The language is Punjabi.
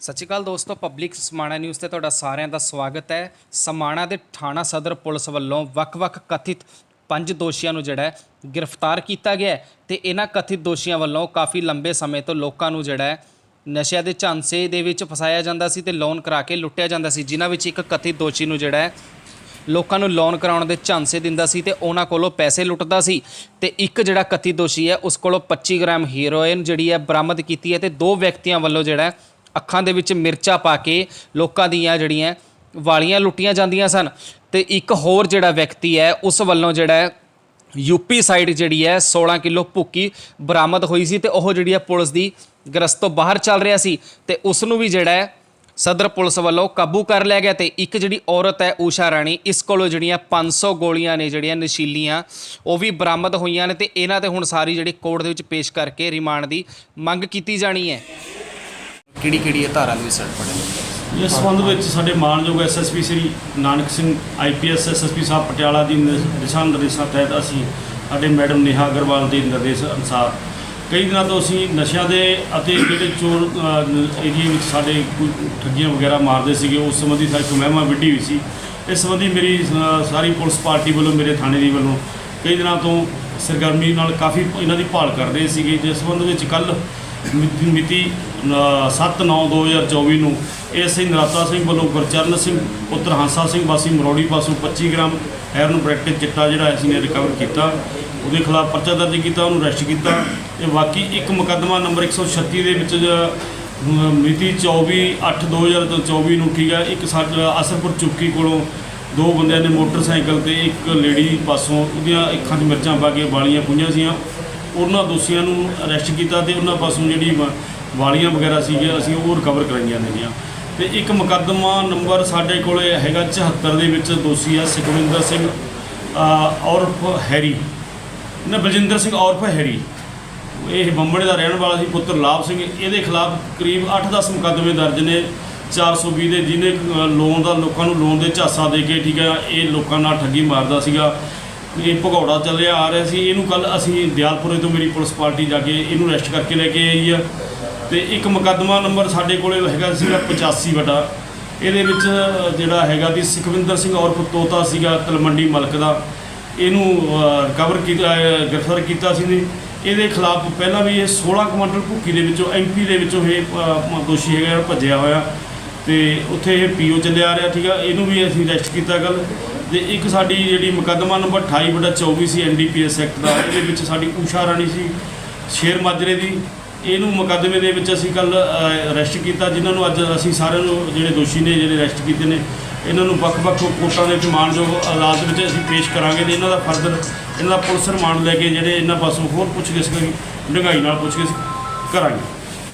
ਸਤਿ ਸ਼੍ਰੀ ਅਕਾਲ ਦੋਸਤੋ ਪਬਲਿਕ ਸਮਾਣਾ ਨਿਊਜ਼ ਤੇ ਤੁਹਾਡਾ ਸਾਰਿਆਂ ਦਾ ਸਵਾਗਤ ਹੈ। ਸਮਾਣਾ ਦੇ ਥਾਣਾ ਸਦਰ ਪੁਲਿਸ ਵੱਲੋਂ ਵੱਖ-ਵੱਖ ਕਥਿਤ ਪੰਜ ਦੋਸ਼ੀਆਂ ਨੂੰ ਜਿਹੜਾ ਗ੍ਰਿਫਤਾਰ ਕੀਤਾ ਗਿਆ ਹੈ ਤੇ ਇਹਨਾਂ ਕਥਿਤ ਦੋਸ਼ੀਆਂ ਵੱਲੋਂ ਕਾਫੀ ਲੰਬੇ ਸਮੇਂ ਤੋਂ ਲੋਕਾਂ ਨੂੰ ਜਿਹੜਾ ਨਸ਼ਿਆਂ ਦੇ ਝਾਂਸੇ ਦੇ ਵਿੱਚ ਫਸਾਇਆ ਜਾਂਦਾ ਸੀ ਤੇ ਲੋਨ ਕਰਾ ਕੇ ਲੁੱਟਿਆ ਜਾਂਦਾ ਸੀ, ਜਿਨ੍ਹਾਂ ਵਿੱਚ ਇੱਕ ਕਥਿਤ ਦੋਸ਼ੀ ਨੂੰ ਜਿਹੜਾ ਲੋਕਾਂ ਨੂੰ ਲੋਨ ਕਰਾਉਣ ਦੇ ਝਾਂਸੇ ਦਿੰਦਾ ਸੀ ਤੇ ਉਹਨਾਂ ਕੋਲੋਂ ਪੈਸੇ ਲੁੱਟਦਾ ਸੀ। ਤੇ ਇੱਕ ਜਿਹੜਾ ਕਥਿਤ ਦੋਸ਼ੀ ਹੈ, ਉਸ ਕੋਲੋਂ 25 ਗ੍ਰਾਮ ਹੀਰੋਇਨ ਜਿਹੜੀ ਹੈ ਬਰਾਮਦ ਕੀਤੀ ਹੈ ਤੇ ਦੋ ਵਿਅਕਤੀਆਂ ਵੱਲੋਂ ਜਿਹੜਾ ਅੱਖਾਂ ਦੇ ਵਿੱਚ ਮਿਰਚਾਂ ਪਾ ਕੇ ਲੋਕਾਂ ਦੀਆਂ ਜਿਹੜੀਆਂ ਵਾਲੀਆਂ ਲੁੱਟੀਆਂ ਜਾਂਦੀਆਂ ਸਨ। ਤੇ ਇੱਕ ਹੋਰ ਜਿਹੜਾ ਵਿਅਕਤੀ ਹੈ, ਉਸ ਵੱਲੋਂ ਜਿਹੜਾ ਹੈ ਯੂਪੀ ਸਾਈਡ ਜਿਹੜੀ ਹੈ 16 ਕਿਲੋ ਭੁੱਕੀ ਬਰਾਮਦ ਹੋਈ ਸੀ ਤੇ ਉਹ ਜਿਹੜੀ ਹੈ ਪੁਲਿਸ ਦੀ ਗ੍ਰਸਤ ਤੋਂ ਬਾਹਰ ਚੱਲ ਰਿਹਾ ਸੀ ਤੇ ਉਸ ਨੂੰ ਵੀ ਜਿਹੜਾ ਹੈ ਸਦਰ ਪੁਲਿਸ ਵੱਲੋਂ ਕਾਬੂ ਕਰ ਲਿਆ ਗਿਆ ਤੇ ਇੱਕ ਜਿਹੜੀ ਔਰਤ ਹੈ, ਊਸ਼ਾ ਰਾਣੀ, ਇਸ ਕੋਲੋਂ ਜਿਹੜੀਆਂ 500 ਗੋਲੀਆਂ ਨੇ ਜਿਹੜੀਆਂ ਨਸ਼ੀਲੀਆਂ, ਉਹ ਵੀ ਬਰਾਮਦ ਹੋਈਆਂ ਨੇ ਤੇ ਇਹਨਾਂ ਤੇ ਹੁਣ ਸਾਰੀ ਜਿਹੜੀ ਕੋਰਟ ਦੇ ਵਿੱਚ ਪੇਸ਼ ਕਰਕੇ ਰਿਮਾਂਡ ਦੀ ਮੰਗ ਕੀਤੀ ਜਾਣੀ ਹੈ। ਕਿਹੜੀ ਕਿਹੜੀ ਇਹ ਧਾਰਾ ਦੇ ਵਿੱਚ ਸੜ ਪੜੇ ਇਸ ਸੰਬੰਧ ਵਿੱਚ ਸਾਡੇ ਮਾਨਯੋਗ SSP Shri Nanak Singh IPS SSP Sahib Patiala ਦੀ ਨਿ- ਦਿਸ਼ਾ ਨਿਰਦੇਸ਼ਾਂ ਤਹਿਤ ਅਸੀਂ ਸਾਡੇ ਮੈਡਮ ਨੇਹਾ ਅਗਰਵਾਲ ਦੇ ਨਿਰਦੇਸ਼ ਅਨੁਸਾਰ ਕਈ ਦਿਨਾਂ ਤੋਂ ਅਸੀਂ ਨਸ਼ਿਆਂ ਦੇ ਅਤੇ ਜਿਹੜੇ ਚੋਰ ਏਰੀਏ ਵਿੱਚ ਸਾਡੇ ਠੱਗੀਆਂ ਵਗੈਰਾ ਮਾਰਦੇ ਸੀਗੇ, ਉਸ ਸੰਬੰਧੀ ਸਾਡੀ ਇੱਕ ਮਹਿਮਾ ਵਿੱਢੀ ਹੋਈ ਸੀ। ਇਸ ਸੰਬੰਧੀ ਮੇਰੀ ਸਾਰੀ ਪੁਲਿਸ ਪਾਰਟੀ ਵੱਲੋਂ, ਮੇਰੇ ਥਾਣੇ ਦੀ ਵੱਲੋਂ ਕਈ ਦਿਨਾਂ ਤੋਂ ਸਰਗਰਮੀ ਨਾਲ ਕਾਫੀ ਇਹਨਾਂ ਦੀ ਭਾਲ ਕਰ ਰਹੇ ਸੀਗੇ। ਜਿਸ ਸੰਬੰਧ ਵਿੱਚ ਕੱਲ ਮਿਤੀ 7/9/2024 ਨੂੰ ਏਐਸਆਈ ਨਰਾਤਾ ਸਿੰਘ ਵੱਲੋਂ ਗੁਰਚਰਨ ਸਿੰਘ, ਪੁੱਤਰ ਹਾਂਸਾ ਸਿੰਘ ਵਾਸੀ ਮਰੋੜੀ ਪਾਸੋਂ 25 ਗ੍ਰਾਮ ਹੈਰਨ ਬ੍ਰੈਕਟ ਚਿੱਟਾ ਜਿਹੜਾ ਅਸੀਂ ਨੇ ਰਿਕਵਰ ਕੀਤਾ। ਉਹਦੇ ਖਿਲਾਫ ਪਰਚਾ ਦਰਜ ਕੀਤਾ, ਉਹਨੂੰ ਅਰੈਸਟ ਕੀਤਾ ਤੇ ਬਾਕੀ ਇੱਕ ਮੁਕੱਦਮਾ ਨੰਬਰ 136 ਦੇ ਵਿੱਚ ਜ- ਅਮ ਮਿਤੀ 24/8/2024 ਨੂੰ ਠੀਕ ਹੈ, ਇੱਕ ਸਾਡਾ ਅਸਰਪੁਰ ਚੁੱਕੀ ਕੋਲੋਂ ਦੋ ਬੰਦਿਆਂ ਨੇ ਮੋਟਰਸਾਈਕਲ ਤੇ ਇੱਕ ਲੇਡੀ ਪਾਸੋਂ ਉਹਦੀਆਂ ਅੱਖਾਂ 'ਚ ਮਿਰਚਾਂ ਪਾ ਕੇ ਵਾਲੀਆਂ ਪੁੰਝੀਆਂ ਸੀਆਂ। ਉਹਨਾਂ ਦੋਸ਼ੀਆਂ ਨੂੰ ਅਰੈਸਟ ਕੀਤਾ ਤੇ ਉਹਨਾਂ ਪਾਸੋਂ ਜਿਹੜੀ ਵਾ- ਵਾਲੀਆਂ ਵਗੈਰਾ ਸੀਗੀਆਂ, ਅਸੀਂ ਉਹ ਰਿਕਵਰ ਕਰਾਈਆਂ ਨੇਗੀਆਂ ਤੇ ਇੱਕ ਮੁਕੱਦਮਾ ਨੰਬਰ ਸਾਡੇ ਕੋਲੇ ਹੈਗਾ 74 ਦੇ ਵਿੱਚ ਦੋਸ਼ੀ ਆ ਸੁਖਵਿੰਦਰ ਸਿੰਘ ਔਰਫ ਹੈਰੀ। ਨਾ, ਬਲਜਿੰਦਰ ਸਿੰਘ ਔਰਫ ਹੈਰੀ। ਇਹ ਬੰਬੜੇ ਦਾ ਰਹਿਣ ਵਾਲਾ ਸੀ, ਪੁੱਤਰ ਲਾਭ ਸਿੰਘ। ਇਹਦੇ ਖਿਲਾਫ ਕਰੀਬ 8-10 ਮੁਕੱਦਮੇ ਦਰਜ ਨੇ। 420 ਦੇ ਜਿਹਨੇ ਲੋਨ ਦਾ, ਲੋਕਾਂ ਨੂੰ ਲੋਨ ਦੇ ਝਾਸਾ ਦੇ ਕੇ, ਠੀਕ ਹੈ ਇਹ ਲੋਕਾਂ ਨਾਲ ਠੱਗੀ ਮਾਰਦਾ ਸੀਗਾ। ਇਹ ਭਗੌੜਾ ਚੱਲਿਆ ਆ ਰਿਹਾ ਸੀ। ਇਹਨੂੰ ਕੱਲ ਅਸੀਂ ਦਿਆਲਪੁਰੇ ਤੋਂ ਮੇਰੀ ਪੁਲਿਸ ਪਾਰਟੀ ਜਾ ਕੇ ਇਹਨੂੰ ਅਰੈਸਟ ਕਰਕੇ ਲੈ ਕੇ ਆਈ ਆ। ਤੇ ਇੱਕ ਮੁਕੱਦਮਾ ਨੰਬਰ ਸਾਡੇ ਕੋਲੇ ਹੈਗਾ ਸੀਗਾ 85 ਵਟਾ। ਇਹਦੇ ਵਿੱਚ ਜਿਹੜਾ ਹੈਗਾ ਦੀ ਸੁਖਵਿੰਦਰ ਸਿੰਘ ਔਰ ਤੋਤਾ ਸੀਗਾ ਤਲਮੰਡੀ ਮਲਕ ਦਾ। ਇਹਨੂੰ ਰਿਕਵਰ ਕੀਤਾ ਗ੍ਰਿਫਤਾਰ ਕੀਤਾ ਸੀ ਨੇ ਇਹਦੇ ਖਿਲਾਫ ਪਹਿਲਾਂ ਵੀ ਇਹ 16 ਕੁਇੰਟਲ ਭੁੱਕੀ ਦੇ ਵਿੱਚੋਂ ਐਮਪੀ ਦੇ ਵਿੱਚੋਂ ਇਹ ਦੋਸ਼ੀ ਹੈਗਾ ਭੱਜਿਆ ਹੋਇਆ। ਤੇ ਉੱਥੇ ਇਹ ਪੀਓ ਚੱਲਿਆ ਆ ਰਿਹਾ, ਠੀਕ ਆ? ਇਹਨੂੰ ਵੀ ਅਸੀਂ ਅਰੈਸਟ ਕੀਤਾ ਕੱਲ ਤੇ ਇੱਕ ਸਾਡੀ ਜਿਹੜੀ ਮੁਕੱਦਮਾ ਨੰਬਰ 28 ਬਟਾ 24 ਸੀ ਐਨਡੀਪੀਐਸ ਐਕਟ ਦਾ, ਇਹਦੇ ਵਿੱਚ ਸਾਡੀ ਊਸ਼ਾ ਰਾਣੀ ਸੀ, ਸ਼ੇਰ ਮਾਜਰੇ ਦੀ। ਇਹਨੂੰ ਮੁਕੱਦਮੇ ਦੇ ਵਿੱਚ ਅਸੀਂ ਕੱਲ ਅਰੈਸਟ ਕੀਤਾ, ਜਿਨ੍ਹਾਂ ਨੂੰ ਅੱਜ ਅਸੀਂ ਸਾਰਿਆਂ ਨੂੰ, ਜਿਹੜੇ ਦੋਸ਼ੀ ਨੇ, ਜਿਹੜੇ ਅਰੈਸਟ ਕੀਤੇ ਨੇ, ਇਹਨਾਂ ਨੂੰ ਵੱਖ-ਵੱਖ ਕੋਰਟਾਂ ਦੇ ਵਿੱਚ ਮਾਣਯੋਗ ਅਦਾਲਤ ਵਿੱਚ ਅਸੀਂ ਪੇਸ਼ ਕਰਾਂਗੇ ਤੇ ਇਹਨਾਂ ਦਾ ਫਰਦਰ ਇਹਨਾਂ ਦਾ ਪੁਲਿਸ ਰਿਮਾਂਡ ਲੈ ਕੇ ਜਿਹੜੇ ਇਹਨਾਂ ਪਾਸੋਂ ਹੋਰ ਪੁੱਛਗਿੱਛ ਕਰੀ ਡੂੰਘਾਈ ਨਾਲ ਪੁੱਛਗਿੱਛ ਕਰਾਂਗੇ।